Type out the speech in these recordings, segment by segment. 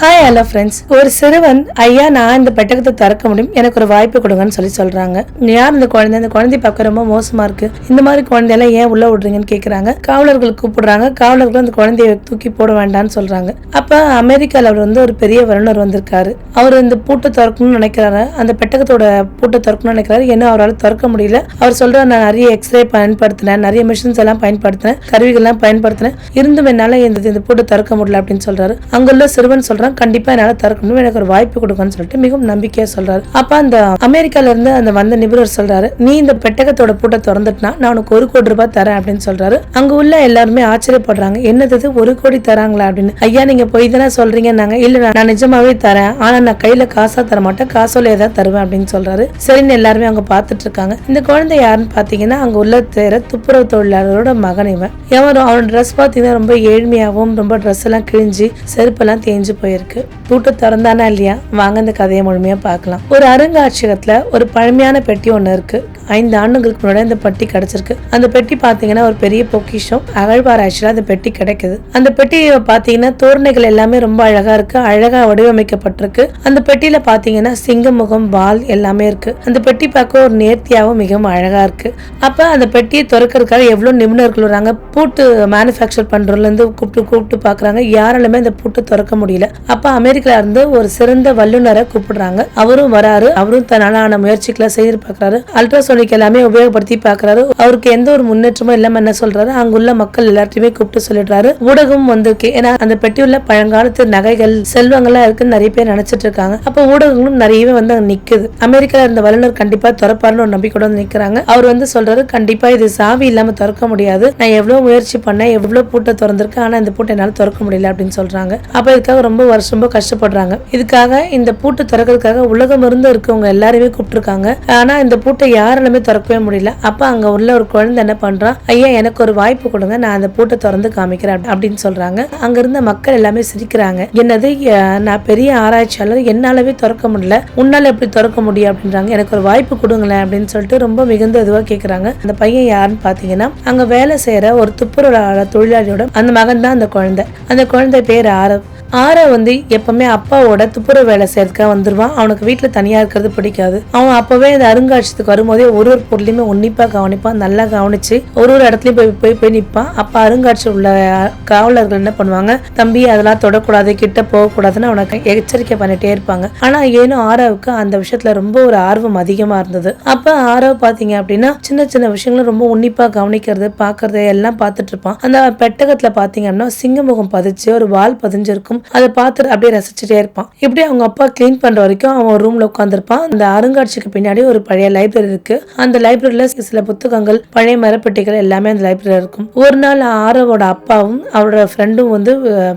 Hi hello friends ஒரு சிறுவன் ஐயா நான் இந்த பெட்டகத்தை திறக்க முடியும். எனக்கு ஒரு வாய்ப்பு கொடுங்கன்னு சொல்லி சொல்றாங்க. யார் இந்த குழந்தை? இந்த குழந்தை பார்க்க ரொம்ப மோசமா இருக்கு. இந்த மாதிரி குழந்தையெல்லாம் ஏன் உள்ள விடுறீங்கன்னு கேக்குறாங்க. காவலர்கள் கூப்பிடுறாங்க. காவலர்கள் அந்த குழந்தைய தூக்கி போட வேண்டாம்னு சொல்றாங்க. அப்ப அமெரிக்கால அவர் வந்து ஒரு பெரிய வல்லுநர் வந்திருக்காரு. அவர் இந்த பூட்டை திறக்கணும்னு நினைக்கிறாரு. அந்த பெட்டகத்தோட பூட்டை திறக்கணும்னு நினைக்கிறாரு. ஏன்னா அவரால் திறக்க முடியல. அவர் சொல்றாரு நான் நிறைய எக்ஸ்ரே பயன்படுத்தினேன். நிறைய மிஷின்ஸ் எல்லாம் பயன்படுத்தினேன். கருவிகள்லாம் பயன்படுத்தினேன். இருந்தும் என்னால இந்த இந்த பூட்டை திறக்க முடியல அப்படின்னு சொல்றாரு. அங்குள்ள சிறுவன் சொல்றான் கண்டிப்பா என்னால திறக்க முடியும் எனக்கு ஒரு வாய்ப்பு கொடுக்கணும்னு சொல்லிட்டு மிகவும் நம்பிக்கையா சொல்றாரு. அப்ப அந்த அமெரிக்கால இருந்து அந்த வந்த நிபுணர் சொல்றாரு நீ இந்த பெட்டகத்தோட பூட்டை திறந்துட்டுனா நான் உனக்கு ஒரு கோடி ரூபாய் தரேன் அப்படின்னு சொல்றாரு. அங்க உள்ள எல்லாருமே ஆச்சரியப்படுறாங்க என்னது ஒரு கோடி தராங்களா? அப்படின்னு. ஐயா நீங்க போய் தானே சொல்கிறீங்கன்னாங்க இல்லை இல்ல நான் நிஜமாவே தரேன் ஆனா நான் கையில காசா தர மாட்டேன் காசோல ஏதாவது தருவேன் அப்படின்னு சொல்றாரு. சரின்னு எல்லாருமே அவங்க பார்த்துட்டு இருக்காங்க இந்த குழந்தை யாருன்னு பாத்தீங்கன்னா அங்க உள்ள தேர துப்புரவு தொழிலாளரோட மகன் இவன். எவரும் அவன் ட்ரெஸ் பாத்தீங்கன்னா ரொம்ப ஏழ்மையாகவும் ரொம்ப ட்ரெஸ் எல்லாம் கிழிஞ்சு செருப்பெல்லாம் தேஞ்சு இருக்கு. பூட்டு திறந்தானா இல்லையா? வாங்க இந்த கதையை முழுமையா பார்க்கலாம். ஒரு அருங்காட்சியகத்துல ஒரு பழமையான பெட்டி ஒண்ணு இருக்கு. ஐந்து ஆண்டுகளுக்கு முன்னாடி அந்த பெட்டி கிடைச்சிருக்கு. அந்த பெட்டி பாத்தீங்கன்னா ஒரு பெரிய பொக்கிஷம். அகழ்வாராய்ச்சியில அந்த பெட்டி கிடைக்குது. அந்த பெட்டி பாத்தீங்கன்னா தோரணைகள் எல்லாமே ரொம்ப அழகா இருக்கு. அழகா வடிவமைக்கப்பட்டிருக்கு. அந்த பெட்டியில பாத்தீங்கன்னா சிங்க முகம் பால் எல்லாமே இருக்கு. அந்த பெட்டி பார்க்க ஒரு நேர்த்தியாகவும் மிகவும் அழகா இருக்கு. அப்ப அந்த பெட்டியை திறக்கிறதுக்காக எவ்வளவு நிபுணர்கள் வராங்க? பூட்டு மேனுஃபேக்சர் பண்றதுல இருந்து கூப்பிட்டு கூப்பிட்டு பாக்குறாங்க யாராலுமே அந்த பூட்டை திறக்க முடியல. அப்போ அமெரிக்கால இருந்து ஒரு சிறந்த வல்லுநரை கூப்பிடுறாங்க. அவரும் வராரு. அவரும் தன்னாலான முயற்சிகளை செய்து பார்க்குறாரு. அல்ட்ராசோனிக் எல்லாமே உபயோகப்படுத்தி பார்க்குறாரு. அவருக்கு எந்த ஒரு முன்னேற்றமும் இல்லாமல் என்ன சொல்றாரு? அங்குள்ள மக்கள் எல்லாத்தையுமே கூப்பிட்டு சொல்லிடுறாரு. ஊடகம் வந்திருக்கு. ஏன்னா அந்த பெட்டியுள்ள பழங்காலத்து நகைகள் செல்வங்கள்லாம் இருக்குன்னு நிறைய பேர் நினைச்சிட்டு இருக்காங்க. அப்போ ஊடகங்களும் நிறையவே வந்து அங்கே நிக்குது. அமெரிக்கால இருந்த வல்லுநர் கண்டிப்பா திறப்பாருன்னு ஒரு நம்பிக்கையோட வந்து நிற்கிறாங்க அவர் வந்து சொல்றாரு கண்டிப்பா இது சாவி இல்லாம திறக்க முடியாது. நான் எவ்வளவு முயற்சி பண்ணேன் எவ்வளவு பூட்டை திறந்திருக்கேன். ஆனா இந்த பூட்டை என்னால் திறக்க முடியல அப்படின்னு சொல்றாங்க. அப்போ இதுக்காக ரொம்ப வருஷம் ரொம்ப கஷ்டப்படுறாங்க. இதுக்காக இந்த பூட்டை திறக்கிறதுக்காக உலகம் இருந்து இருக்கவங்க எல்லாருமே கூப்பிட்டுருக்காங்க. ஆனா இந்த பூட்டை யாராலுமே திறக்கவே முடியல. அப்ப அங்க உள்ள ஒரு குழந்தை என்ன பண்றான் ஐயா எனக்கு ஒரு வாய்ப்பு கொடுங்க. நான் அந்த பூட்டை திறந்து காமிக்கிறேன் அப்படின்னு சொல்றாங்க. அங்க இருந்த மக்கள் எல்லாமே சிரிக்கிறாங்க. என்னது? நான் பெரிய ஆராய்ச்சியாளர். என்னாலவே திறக்க முடியல. உன்னால எப்படி திறக்க முடியும்? அப்படின்றாங்க. எனக்கு ஒரு வாய்ப்பு கொடுங்களேன் அப்படின்னு சொல்லிட்டு ரொம்ப மிகுந்த இதுவா கேக்குறாங்க. அந்த பையன் யாருன்னு பாத்தீங்கன்னா அங்க வேலை செய்யற ஒரு துப்புரவு தொழிலாளியோட அந்த மகன் தான் அந்த குழந்தை. அந்த குழந்தை பேர் ஆரவ். ஆரா வந்து எப்பவுமே அப்பாவோட துப்புரவு வேலை செய்யறதுக்காக வந்துருவான். அவனுக்கு வீட்டுல தனியா இருக்கிறது பிடிக்காது. அவன் அப்பவே இந்த அருங்காட்சியத்துக்கு வரும்போதே ஒரு ஒரு பொருளையுமே உன்னிப்பா கவனிப்பான். நல்லா கவனிச்சு ஒரு ஒரு இடத்துலயும் போய் போய் போய் நிற்பான் அப்போ அருங்காட்சியம் உள்ள காவலர்கள் என்ன பண்ணுவாங்க? தம்பி அதெல்லாம் தொடக்கூடாது கிட்ட போகக்கூடாதுன்னு அவனுக்கு எச்சரிக்கை பண்ணிட்டே இருப்பாங்க. ஆனா ஏனோ ஆராவுக்கு அந்த விஷயத்துல ரொம்ப ஒரு ஆர்வம் அதிகமா இருந்தது. அப்ப ஆரவ் பாத்தீங்க அப்படின்னா சின்ன சின்ன விஷயங்களும் ரொம்ப உன்னிப்பா கவனிக்கிறது பாக்குறது எல்லாம் பார்த்துட்டு இருப்பான். அந்த பெட்டகத்துல அப்படின்னா சிங்கமுகம் பதிச்சு ஒரு வால் பதிஞ்சிருக்கும். அதை பார்த்துட்டு அப்படியே ரசிச்சுட்டே இருப்பான். இப்படி அவங்க அப்பா கிளீன் பண்ற வரைக்கும் அவன் ரூம்ல உட்காந்துருப்பான் அந்த அருங்காட்சிக்கு பின்னாடி ஒரு பழைய லைப்ரரி இருக்கு. அந்த லைப்ரரியில சில புத்தகங்கள் பழைய மரப்பெட்டிகள் எல்லாமே அந்த லைப்ரரியில இருக்கும். ஒரு நாள் ஆரவோட அப்பாவும் அவரோட ஃப்ரெண்டும் வந்து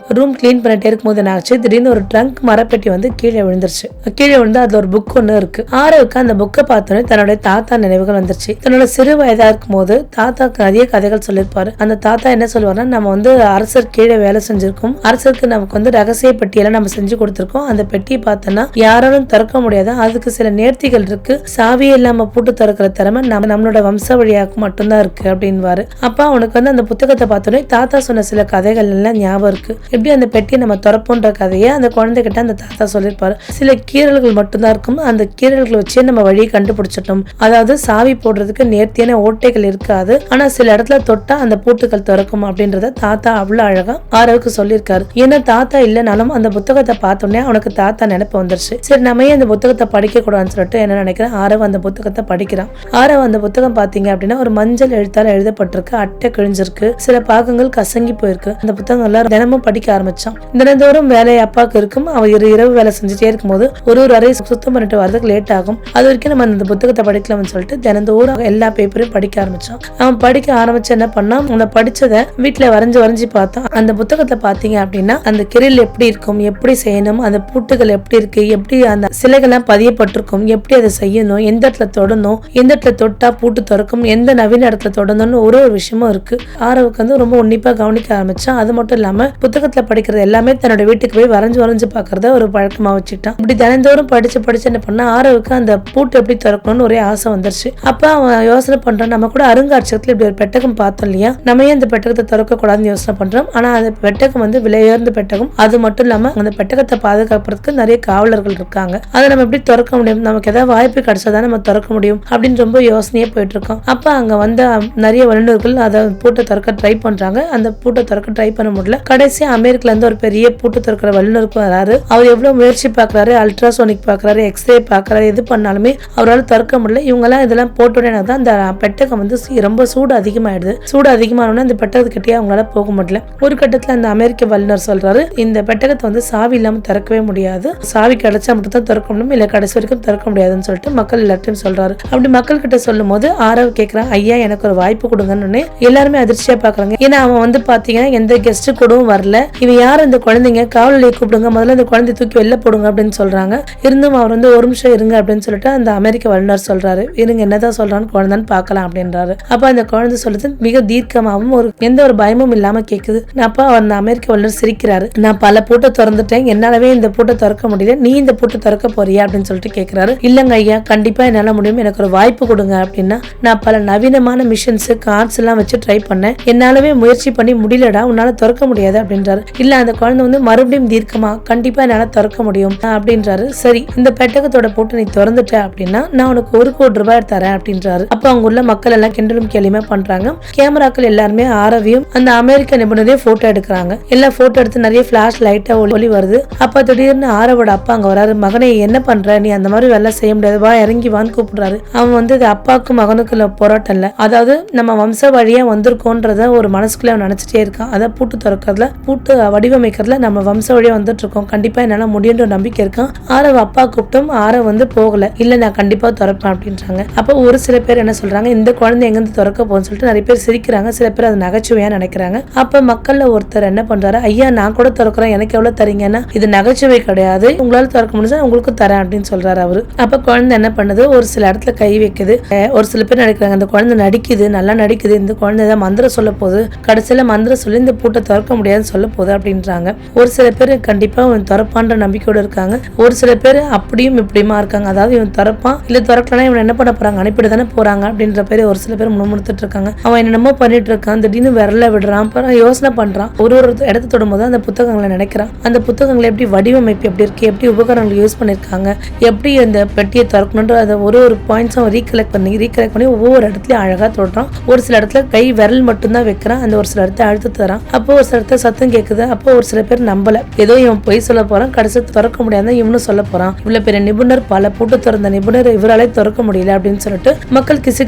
ரூம் க்ளீன் பண்ணிட்டே இருக்கும்போது என்ன ஆச்சு? திடீர்னு ஒரு ட்ரங்க் மரப்பெட்டி வந்து கீழே விழுந்துருச்சு. கீழே விழுந்து அதுல ஒரு புக் ஒன்று இருக்கு. ஆரவுக்கு அந்த புக்கை பார்த்தோன்னே தன்னுடைய தாத்தா நினைவுகள் வந்துருச்சு. தன்னோட சிறு வயதா இருக்கும்போது தாத்தாக்கு நிறைய கதைகள் சொல்லியிருப்பாரு. அந்த தாத்தா என்ன சொல்லுவாருன்னா நம்ம வந்து அரசர் கீழே வேலை செஞ்சிருக்கோம். அரசருக்கு நமக்கு வந்து ரகசிய பெட்டியெல்லாம் நம்ம செஞ்சு கொடுத்துருக்கோம். அந்த பெட்டியை பார்த்தோன்னா யாராலும் திறக்க முடியாது. அதுக்கு சில நேர்த்திகள் இருக்கு. சாவியே இல்லாம பூட்டு திறக்கிற திறமை நம்ம நம்மளோட வம்ச வழியாக்கு மட்டும்தான் இருக்கு அப்படின்வாரு அப்ப அவனுக்கு வந்து அந்த புத்தகத்தை பார்த்தோன்னே தாத்தா சொன்ன சில கதைகள் எல்லாம் ஞாபகம் இருக்கு. எப்படி அந்த பெட்டியை நம்ம திறப்போன்ற கதையை அந்த குழந்தைகிட்ட அந்த தாத்தா சொல்லியிருப்பாரு. சில கீறல்கள் மட்டும்தான் இருக்கும். அந்த கீறல்களை வச்சே நம்ம வழியை கண்டுபிடிச்சிட்டோம் அதாவது சாவி போடுறதுக்கு நேர்த்தியான ஓட்டைகள் இருக்காது. ஆனா சில இடத்துல தொட்டா அந்த பூட்டுகள் திறக்கும் அப்படின்றத தாத்தா அவ்வளவு அழகா ஆரவுக்கு சொல்லியிருக்காரு. ஏன்னா தாத்தா இல்லைனாலும் அந்த புத்தகத்தை பார்த்தோன்னே அவனுக்கு தாத்தா நினைப்பு வந்துருச்சு. சரி நம்ம ஏன் இந்த புத்தகத்தை படிக்க கூடாதுன்னு சொல்லிட்டு என்ன நினைக்கிறேன்? ஆரவ் அந்த புத்தகத்தை படிக்கிறான். ஆரவ் அந்த புத்தகம் பாத்தீங்க அப்படின்னா ஒரு மஞ்சள் எழுத்தால் எழுதப்பட்டிருக்கு. அட்டை கிழிஞ்சிருக்கு. சில பாகங்கள் கசங்கி போயிருக்கு. அந்த புத்தகம் எல்லாம் தினமும் படிக்க ஆரம்பிச்சான். தினந்தோறும் வேலை அப்பாவுக்கு இருக்கும். அவன் இரு இரவு வேலை செஞ்சுட்டே இருக்கும்போது ஒரு ஒரு அறை சுத்தம் பண்ணிட்டு வரதுக்கு லேட் ஆகும். அது வரைக்கும் நம்ம அந்த புத்தகத்தை படிக்கலாம்னு சொல்லிட்டு தினந்தோறும் எல்லா பேப்பரையும் படிக்க ஆரம்பிச்சான். அவன் படிக்க ஆரம்பிச்சு என்ன பண்ணான்? அவனை படிச்சதை வீட்டுல வரைஞ்சு வரைஞ்சு பார்த்தான். அந்த புத்தகத்தை பாத்தீங்க அப்படின்னா அந்த கிரில் எப்படி இருக்கும் எப்படி செய்யணும் அந்த பூட்டுகள் எப்படி இருக்கு எப்படி அந்த சிலைகள்லாம் பதியப்பட்டிருக்கும் எப்படி அதை செய்யணும் எந்த இடத்துல தொடணும் எந்த இடத்துல தொட்டா பூட்டு திறக்கும் எந்த நவீன இடத்துல தொடணும்னு ஒரு ஒரு விஷயமும் இருக்கு. ஆரவுக்கு வந்து ரொம்ப உன்னிப்பா கவனிக்க ஆரம்பிச்சான். அது மட்டும் இல்லாம புத்தகத்துல படிக்கிறது எல்லாமே தன்னோட வீட்டுக்கு போய் வரைஞ்சு வரைஞ்சு பாக்குறத ஒரு பழக்கமா வச்சுட்டான் இப்படி தினந்தோறும் படிச்சு படிச்சு என்ன பண்ணா ஆரவுக்கு அந்த பூட்டு எப்படி திறக்கணும்னு ஒரே ஆசை வந்துருச்சு. அப்ப அவன் யோசனை பண்றான் நம்ம கூட அருங்காட்சியகத்துல இப்படி ஒரு பெட்டகம் பார்த்தோம் இல்லையா? நம்ம ஏன் இந்த பெட்டகத்தை திறக்க கூடாதுன்னு யோசனை பண்றோம்? ஆனா அந்த பெட்டகம் வந்து விலையுயர்ந்த பெட்டகம். அது மட்டும் இல்லாம அந்த பெட்டகத்தை பாதுகாப்புறதுக்கு நிறைய காவலர்கள் இருக்காங்க. அதை நம்ம எப்படி திறக்க முடியும்? நமக்கு ஏதாவது வாய்ப்பு கிடைச்சாதான் நம்ம திறக்க முடியும்? அப்படின்னு ரொம்ப யோசனையே போயிட்டு இருக்கோம். அப்ப அங்க வந்த நிறைய வல்லுநர்கள் அதை பூட்டை திறக்க ட்ரை பண்றாங்க. அந்த பூட்டை திறக்க ட்ரை பண்ண முடியல. கடைசி அமெரிக்கால இருந்து ஒரு பெரிய பூட்டை திறக்கிற வல்லுநருக்கும் வராரு. அவர் எவ்வளவு முயற்சி பார்க்குறாரு அல்ட்ராசோனிக் பார்க்கறாரு எக்ஸ்ரே பார்க்கறாரு எது பண்ணாலுமே அவரால் திறக்க முடியல. இவங்கெல்லாம் இதெல்லாம் போட்டோடனே தான் அந்த பெட்டகம் வந்து சீ- ரொம்ப சூடு அதிகமாயிடுது. சூடு அதிகமானோடனே அந்த பெட்டகத்துக்கிட்டே அவங்களால போக முடியல. ஒரு கட்டத்துல அந்த அமெரிக்க வல்லுநர் சொல்றாரு இந்த பெட்டகத்தை வந்து சாவி இல்லாமல் திறக்கவே முடியாது. சாவி கிடைச்சா மட்டும் தான் திறக்க முடியும் இல்லை கடைசி வரைக்கும் திறக்க முடியாதுன்னு சொல்லிட்டு மக்கள் எல்லாத்தையும் சொல்றாரு. அப்படி மக்கள் கிட்ட சொல்லும் போது ஆரவ் கேட்கறான் ஐயா எனக்கு ஒரு வாய்ப்பு கொடுங்கன்னு எல்லாருமே அதிர்ச்சியா பாக்குறாங்க. ஏன்னா அவன் வந்து பாத்தீங்கன்னா எந்த கெஸ்ட் கூடவும் வரல. இவன் யார்? இந்த குழந்தைங்க. காவலியை கூப்பிடுங்க. முதல்ல இந்த குழந்தைய தூக்கி வெளில போடுங்க அப்படின்னு சொல்றாங்க. இருந்தும் அவர் வந்து ஒரு நிமிஷம் இருங்க அப்படின்னு சொல்லிட்டு அந்த அமெரிக்க வல்லுநர் சொல்றாரு. இருங்க என்னதான் சொல்றான்னு குழந்தைன்னு பார்க்கலாம் அப்படின்றாரு. அப்ப அந்த குழந்தை சொல்லுது மிக தீர்க்கமாகவும் ஒரு எந்த ஒரு பயமும் இல்லாம கேக்குது. அப்ப அந்த அமெரிக்க வல்லுநர் சிரிக்கிறாரு. நான் பல பூட்டை திறந்துட்டேன். என்னாலவே இந்த பூட்டை திறக்க முடியல. நீ இந்த பூட்டை திறக்க போறியா அப்படின்னு சொல்லிட்டு கேட்குறாரு இல்லைங்க ஐயா கண்டிப்பா என்னால முடியும் எனக்கு ஒரு வாய்ப்பு கொடுங்க அப்படின்னா நான் பல நவீனமான மிஷின்ஸ் கார்ட்ஸ் எல்லாம் வச்சு ட்ரை பண்ணேன். என்னாலவே முயற்சி பண்ணி முடியலடா உன்னால திறக்க முடியாது அப்படின்றாரு. இல்ல அந்த குழந்தை வந்து மறுபடியும் தீர்க்கமா? கண்டிப்பா என்னால திறக்க முடியும். அப்படின்றாரு. சரி இந்த பெட்டகத்தோட போட்டு நீ திறந்துட்ட அப்படின்னா நான் உனக்கு ஒரு கோடி ரூபாய் தரேன் அப்படின்றாரு. அப்ப அவங்க உள்ள மக்கள் எல்லாம் கிண்டலும் கேலியுமே பண்றாங்க. கேமராக்கள் எல்லாருமே ஆரவியும் அந்த அமெரிக்க நிபுணரையும் போட்டோ எடுக்கிறாங்க. எல்லாம் போட்டோ எடுத்து நிறைய ஃப்ளாஷ் லைட்டாக ஒளி வருது. அப்போ திடீர்னு ஆரவோட அப்பா அங்கே வராரு. மகனை என்ன பண்ற? நீ அந்த மாதிரி வேலை செய்ய முடியாது. வா இறங்கி வான்னு கூப்பிடுறாரு. அவன் வந்து இது அப்பாவுக்கும் மகனுக்குள்ள போராட்டம் இல்ல. அதாவது நம்ம வம்ச வழியா வந்திருக்கோன்றத ஒரு மனசுக்குள்ள அவன் நினைச்சிட்டே இருக்கான். அதை பூட்டு திறக்கிறதுல பூட்டு வடிவமைக்கிறதுல நம்ம வம்ச வழியா வந்துட்டு இருக்கோம் கண்டிப்பா என்னால் முடியுன்ற நம்பிக்கை இருக்கான். ஆரவ அப்பா கூப்பிட்டும் ஆரவ வந்து போகல. இல்ல நான் கண்டிப்பாக திறப்பேன் அப்படின்றாங்க. அப்போ ஒரு சில பேர் என்ன சொல்றாங்க இந்த குழந்தை எங்கிருந்து திறக்க போகணும்னு சொல்லிட்டு நிறைய பேர் சிரிக்கிறாங்க. சில பேர் அது நகைச்சுவையாக நினைக்கிறாங்க. அப்போ மக்களில் ஒருத்தர் என்ன பண்ணுறாரு ஐயா நான் கூட திறக்கிறேன் எனக்கு எவ்வளவு தரீங்கன்னா இது நகைச்சுவை கிடையாது. உங்களால திறக்க முடிஞ்சா உங்களுக்கு தரேன் அப்படின்னு சொல்றாரு அவரு. அப்ப குழந்தை என்ன பண்ணுது? ஒரு சில இடத்துல கை வைக்குது. ஒரு சில பேர் நடிக்கிறாங்க அந்த குழந்தை நடிக்குது நல்லா நடிக்குது இந்த குழந்தை ஏதாவது மந்திரம் சொல்ல போகுது. கடைசியில மந்திரம் சொல்லி இந்த பூட்டை திறக்க முடியாதுன்னு சொல்ல போகுது அப்படின்றாங்க. ஒரு சில பேர் கண்டிப்பா அவன் திறப்பான்ற நம்பிக்கையோட இருக்காங்க. ஒரு சில பேர் அப்படியும் இப்படியுமா இருக்காங்க. அதாவது இவன் திறப்பான் இல்ல திறக்கலனா இவன் என்ன பண்ண போறாங்க? அனுப்பிட்டு தானே போறாங்க அப்படின்ற பேர் ஒரு சில பேர் முணுமுணுத்துட்டு இருக்காங்க. அவன் என்னென்னமோ பண்ணிட்டு இருக்கான். திடீர்னு விரல விடுறான். அப்புறம் யோசனை பண்றான். ஒரு ஒரு இடத்த தொடும்போது அந்த புத்தகம் புத்தகங்களை நினைக்கிறேன். அந்த புத்தகங்களை எப்படி வடிவமைப்பு எப்படி இருக்கு எப்படி உபகரணங்கள் யூஸ் பண்ணியிருக்காங்க எப்படி அந்த பெட்டியை திறக்கணுன்ற அதை ஒரு ஒரு பாயிண்ட்ஸும் ரீகலெக்ட் பண்ணி ரீகலெக்ட் பண்ணி ஒவ்வொரு இடத்துலையும் அழகாக தொடுறான். ஒரு சில இடத்துல கை விரல் மட்டும்தான் வைக்கிறான். அந்த ஒரு சில இடத்த அழுத்து தரான். அப்போ ஒரு சில இடத்துல சத்தம் கேட்குது அப்போ ஒரு சில பேர் நம்பல. ஏதோ இவன் பொய் சொல்ல போறான். கடைசி திறக்க முடியாத இவனும் சொல்ல போறான். இவ்வளவு பெரிய நிபுணர் பல பூட்டு திறந்த நிபுணர் இவராலே திறக்க முடியல அப்படின்னு சொல்லிட்டு மக்கள் கிசு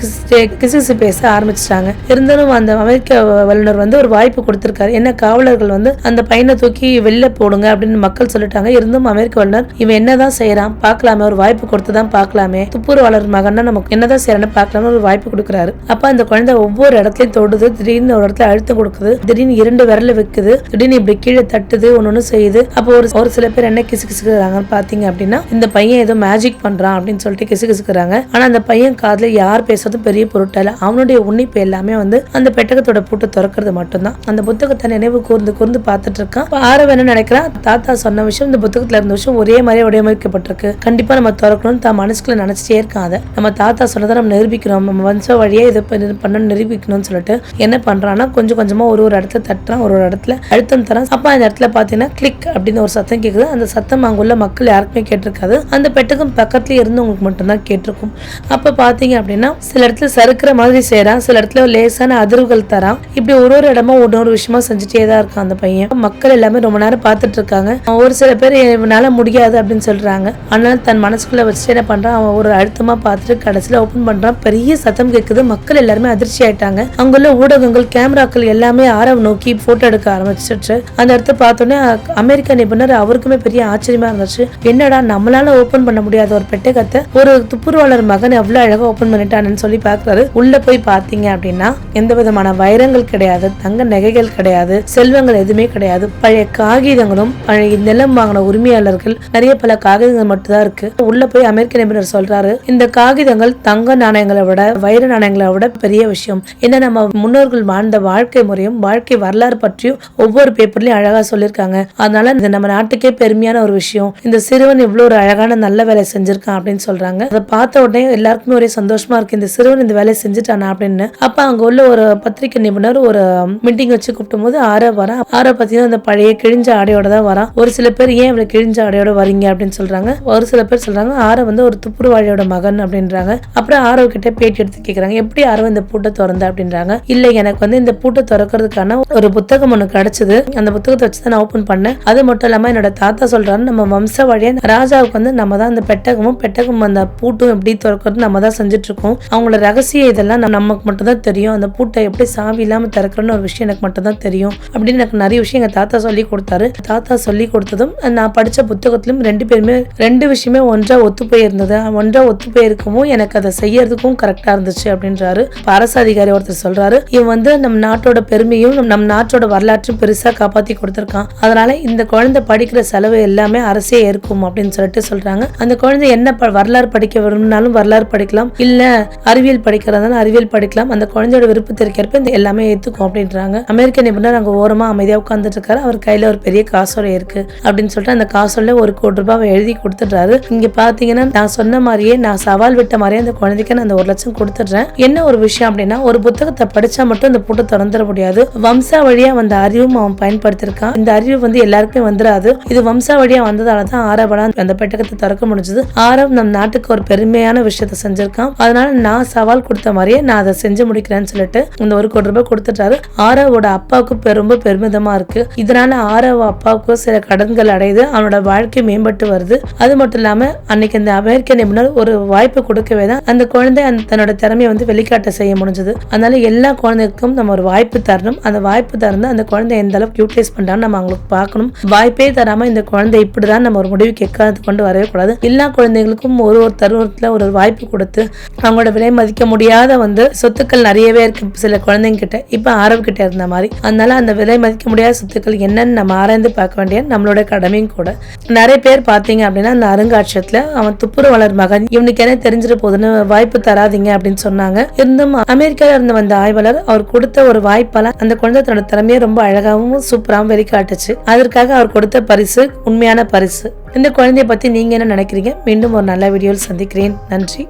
கிசு பேச ஆரம்பிச்சிட்டாங்க. இருந்தாலும் அந்த அமெரிக்க வல்லுநர் வந்து ஒரு வாய்ப்பு கொடுத்திருக்காரு. என்ன காவலர்கள் வந்து அந்த பையனை தூக்கி வெளில போடுங்க அப்படின்னு மக்கள் சொல்லிட்டாங்க. இருந்தும் அமெரிக்க வல்லுநர் இவன் என்னதான் செய்யறான்? பார்க்கலாமே ஒரு வாய்ப்பு கொடுத்து தான் பார்க்கலாமே. துப்புரவாளர் மகன்னா நமக்கு என்னதான் செய்யறான்னு பார்க்கலாமே ஒரு வாய்ப்பு கொடுக்குறாரு. அப்ப அந்த குழந்தை ஒவ்வொரு இடத்துலயும் தொடுது திடீர்னு ஒரு இடத்துல அழுத்தம் கொடுக்குது திடீர்னு இரண்டு விரல வைக்குது திடீர்னு இப்படி கீழே தட்டுது ஒன்னொன்னு செய்யுது. அப்போ ஒரு ஒரு சில பேர் என்ன கிசு கிசுக்குறாங்கன்னு பாத்தீங்க அப்படின்னா இந்த பையன் ஏதோ மேஜிக் பண்றான் அப்படின்னு சொல்லிட்டு கிசு கிசுக்குறாங்க ஆனா அந்த பையன் காதுல யார் பேசுறதும் பெரிய பொருட்டல அவனுடைய உன்னிப்பு எல்லாமே வந்து அந்த பெட்டகத்தோட பூட்டு திறக்கிறது மட்டும்தான். அந்த புத்தகத்தை நினைவு கூர்ந்து கூர்ந்து பார்த்துட்டு இருக்கான். இப்ப என்ன நினைக்கிறான் தாத்தா சொன்ன விஷயம் இந்த புத்தகத்துல இருந்த விஷயம் ஒரே மாதிரி வடிவமைக்கப்பட்டிருக்கு. கண்டிப்பா நம்ம திறக்கணும்னு தான் மனசுக்குள்ள நினைச்சிட்டே இருக்கான் அதை நம்ம தாத்தா சொன்னதை நம்ம நிரூபிக்கிறோம். நம்ம வம்ச வழியே இதை பண்ண- பண்ணணும்னு நிரூபிக்கணும்னு சொல்லிட்டு என்ன பண்றான்னா கொஞ்சம் கொஞ்சமா ஒரு ஒரு இடத்துல தட்டுறான் ஒரு ஒரு இடத்துல அழுத்தம் தரான். அப்ப அந்த இடத்துல பாத்தீங்கன்னா கிளிக் அப்படின்னு ஒரு சத்தம் கேக்குது. அந்த சத்தம் அங்குள்ள மக்கள் யாருக்குமே கேட்டிருக்காது. அந்த பெட்டகம் பக்கத்துல இருந்தவங்களுக்கு மட்டும்தான் கேட்டிருக்கும். அப்ப பாத்தீங்க அப்படின்னா சில இடத்துல சறுக்கிற மாதிரி செய்யறான் சில இடத்துல லேசான அதிர்வுகள் தரான். இப்படி ஒரு ஒரு இடமா ஒரு ஒரு விஷயமா செஞ்சுட்டே தான் இருக்கான் அந்த பையன். மக்கள் எல்லாமே ரொம்ப நேரம் பார்த்துட்டு இருக்காங்க ஒரு சில பேர் இவனால முடியாது அப்படின்னு சொல்றாங்க. அதனால தன் மனசுக்குள்ள வச்சுட்டு என்ன பண்றான்? அவன் ஒரு அழுத்தமா பார்த்துட்டு கடைசியில ஓப்பன் பண்றான். பெரிய சத்தம் கேட்குது மக்கள் எல்லாருமே அதிர்ச்சி ஆயிட்டாங்க. அங்குள்ள ஊடகங்கள் கேமராக்கள் எல்லாமே ஆரவ் நோக்கி போட்டோ எடுக்க ஆரம்பிச்சிட்டு அந்த இடத்த பார்த்தோன்னே அ- அமெரிக்க நிபுணர் அவருக்குமே பெரிய ஆச்சரியமா இருந்துச்சு. என்னடா நம்மளால ஓபன் பண்ண முடியாத ஒரு பெட்டகத்தை ஒரு துப்புரவாளர் மகன் எவ்வளவு அழகா ஓபன் பண்ணிட்டான்னு சொல்லி பாக்குறாரு உள்ள போய் பாத்தீங்க அப்படின்னா எந்த விதமான வைரங்கள் கிடையாது. தங்க நகைகள் கிடையாது. செல்வங்கள் எதுவுமே கிடையாது. பழைய காகிதங்களும் பழைய நிலம் வாங்கின உரிமையாளர்கள் நிறைய பல காகிதங்கள் மட்டும்தான் இருக்கு. உள்ள போய் அமெரிக்க நிபுணர் சொல்றாரு இந்த காகிதங்கள் தங்க நாணயங்களை விட வைர நாணயங்களை விட பெரிய விஷயம். ஏன்னா நம்ம முன்னோர்கள் வாழ்ந்த வாழ்க்கை முறையும் வாழ்க்கை வரலாறு பற்றியும் ஒவ்வொரு பேப்பர்லயும் அழகா சொல்லியிருக்காங்க. அதனால இது நம்ம நாட்டுக்கே பெருமையான ஒரு விஷயம். இந்த சிறுவன் இவ்வளவு ஒரு அழகான நல்ல வேலை செஞ்சிருக்கான் அப்படின்னு சொல்றாங்க. அதை பார்த்த உடனே எல்லாருக்குமே ஒரே சந்தோஷமா இருக்கு இந்த சிறுவன் இந்த வேலையை செஞ்சுட்டானா அப்படின்னு. அப்ப அங்க உள்ள ஒரு பத்திரிகை நிபுணர் ஒரு மீட்டிங் வச்சு கூப்பிடும் போது ஆரோ வர ஆரோ பார்த்தீங்கன்னா அந்த பழைய கிழிஞ்ச ஆடையோட தான் வரான் ஒரு சில பேர் ஏன் இவ்வளவு கிழிஞ்ச ஆடையோட வரீங்க அப்படின்னு சொல்றாங்க. ஒரு சில பேர் சொல்றாங்க ஆரவ் வந்து ஒரு துப்புரவாளியோட மகன் அப்படின்றாங்க. அப்புறம் ஆரோ கிட்ட பேட்டி எடுத்து கேக்குறாங்க எப்படி ஆரோ இந்த பூட்டை திறந்த? அப்படின்றாங்க. இல்ல எனக்கு வந்து இந்த பூட்டை திறக்கிறதுக்கான ஒரு புத்தகம் ஒண்ணு கிடைச்சது. அந்த புத்தகத்தை வச்சு தான் நான் ஓபன் பண்ணேன். அது மட்டும் இல்லாம என்னோட தாத்தா சொல்றாரு நம்ம வம்ச வழியா ராஜாவுக்கு வந்து நம்ம தான் அந்த பெட்டகமும் பெட்டகம் அந்த பூட்டும் எப்படி திறக்கிறது நம்ம தான் செஞ்சுட்டு இருக்கோம் அவங்களோட ரகசியம் இதெல்லாம் நமக்கு மட்டும் தான் தெரியும். அந்த பூட்டை எப்படி சாவி இல்லாம திறக்கிறன்னு ஒரு விஷயம் எனக்கு மட்டும் தான் தெரியும். அப்படின்னு எனக்கு நிறைய விஷயம் எங்க தாத்தா சொல்லி கொடுத்தாரு. தாத்தா சொல்லி கொடுத்ததும் நான் படிச்ச புத்தகத்திலும் ரெண்டு பேருமே ரெண்டு விஷயமே ஒன்றா ஒத்து போயிருந்தது. ஒன்றா ஒத்து போயிருக்கவும் எனக்கு அதை செய்யறதுக்கும் கரெக்டா இருந்துச்சு அப்படின்றாரு. அரசு அதிகாரி ஒருத்தர் சொல்றாரு இவன் வந்து நம் நாட்டோட பெருமையும் நம் நாட்டோட வரலாற்றையும் பெருசா காப்பாத்தி கொடுத்துருக்கான். அதனால இந்த குழந்தை படிக்கிற செலவு எல்லாமே அரசே ஏற்கும் அப்படின்னு சொல்லிட்டு சொல்றாங்க. அந்த குழந்தை என்ன ப- வரலாறு படிக்க விரும்பினாலும் வரலாறு படிக்கலாம். இல்ல அறிவியல் படிக்கிறதாலும் அறிவியல் படிக்கலாம். அந்த குழந்தையோட விருப்பத்திற்கேற்ப இந்த எல்லாமே ஏத்துக்கும் அப்படின்றாங்க. அமெரிக்க நிபுணர் அங்க ஓரமா அமைதியா உட்கார்ந்துட்டு இருக்காரு. அவர் கையில் ஒரு பெரிய காசோலை இருக்கு அப்படின்னு சொல்லிட்டு அந்த காசோல ஒரு கோடி ரூபாய் எழுதி கொடுத்துட்றாரு. இங்கே பார்த்தீங்கன்னா நான் சொன்ன மாதிரியே நான் சவால் விட்ட மாதிரியே அந்த குழந்தைக்கு நான் அந்த ஒரு லட்சம் கொடுத்துட்றேன். என்ன ஒரு விஷயம் அப்படின்னா ஒரு புத்தகத்தை படித்தா மட்டும் அந்த பூட்டை திறந்துட முடியாது. வம்சா வழியாக வந்த அறிவும் அவன் பயன்படுத்திருக்கான் இந்த அறிவு வந்து எல்லாருக்குமே வந்துடாது இது வம்சா வழியாக வந்ததால தான் ஆரவனா அந்த பெட்டகத்தை திறக்க முடிஞ்சது. ஆரவ் நம் நாட்டுக்கு ஒரு பெருமையான விஷயத்த செஞ்சிருக்கான். அதனால நான் சவால் கொடுத்த மாதிரியே நான் அதை செஞ்சு முடிக்கிறேன்னு சொல்லிட்டு இந்த ஒரு கோடி ரூபாய் கொடுத்துட்டாரு ஆரவோட அப்பாவுக்கு ரொம்ப பெருமிதமா இருக்கு. இதனால ஆரவ அப்பாவுக்கும் சில கடன்கள் அடையுது அவனோட வாழ்க்கை மேம்பட்டு வருது. அது மட்டும் இல்லாம அன்னைக்கு அந்த அமெரிக்க நிபுணர் ஒரு வாய்ப்பு கொடுக்கவே தான் அந்த குழந்தை அந்த தன்னோட திறமையை வந்து வெளிக்காட்ட செய்ய முடிஞ்சது. அதனால எல்லா குழந்தைக்கும் நம்ம ஒரு வாய்ப்பு தரணும். அந்த வாய்ப்பு தரந்து அந்த குழந்தை எந்த அளவுக்கு யூட்டிலைஸ் பண்றான்னு நம்ம அவங்களுக்கு பார்க்கணும். வாய்ப்பே தராம இந்த குழந்தை இப்படிதான் நம்ம ஒரு முடிவு கேட்காது கொண்டு வரவே கூடாது. எல்லா குழந்தைகளுக்கும் ஒரு ஒரு தருணத்துல ஒரு வாய்ப்பு கொடுத்து அவங்களோட விலை மதிக்க முடியாத வந்து சொத்துக்கள் நிறையவே இருக்கு சில குழந்தைங்க கிட்ட. இப்ப ஆரவ் கிட்ட இருந்த மாதிரி. அதனால அந்த விலை மதிக்க முடியாத சொத்துக்கள் என்னென்ன நம்ம ஆராய்ந்து பார்க்க வேண்டிய நம்மளோட கடமையும் கூட. நிறைய பேர் பார்த்தீங்க அப்படின்னா அந்த அருங்காட்சியத்தில் அவன் துப்புரவாளர் மகன் இவனுக்கு என்ன தெரிஞ்சிட போகுதுன்னு வாய்ப்பு தராதீங்க அப்படின்னு சொன்னாங்க. இருந்தும் அமெரிக்கால இருந்து வந்த ஆய்வாளர் அவர் கொடுத்த ஒரு வாய்ப்பால அந்த குழந்தை தன்னோட திறமையை ரொம்ப அழகாகவும் சூப்பராகவும் வெளிக்காட்டுச்சு. அதற்காக அவர் கொடுத்த பரிசு உண்மையான பரிசு. இந்த குழந்தைய பத்தி நீங்க என்ன நினைக்கிறீங்க? மீண்டும் ஒரு நல்ல வீடியோவில் சந்திக்கிறேன். நன்றி.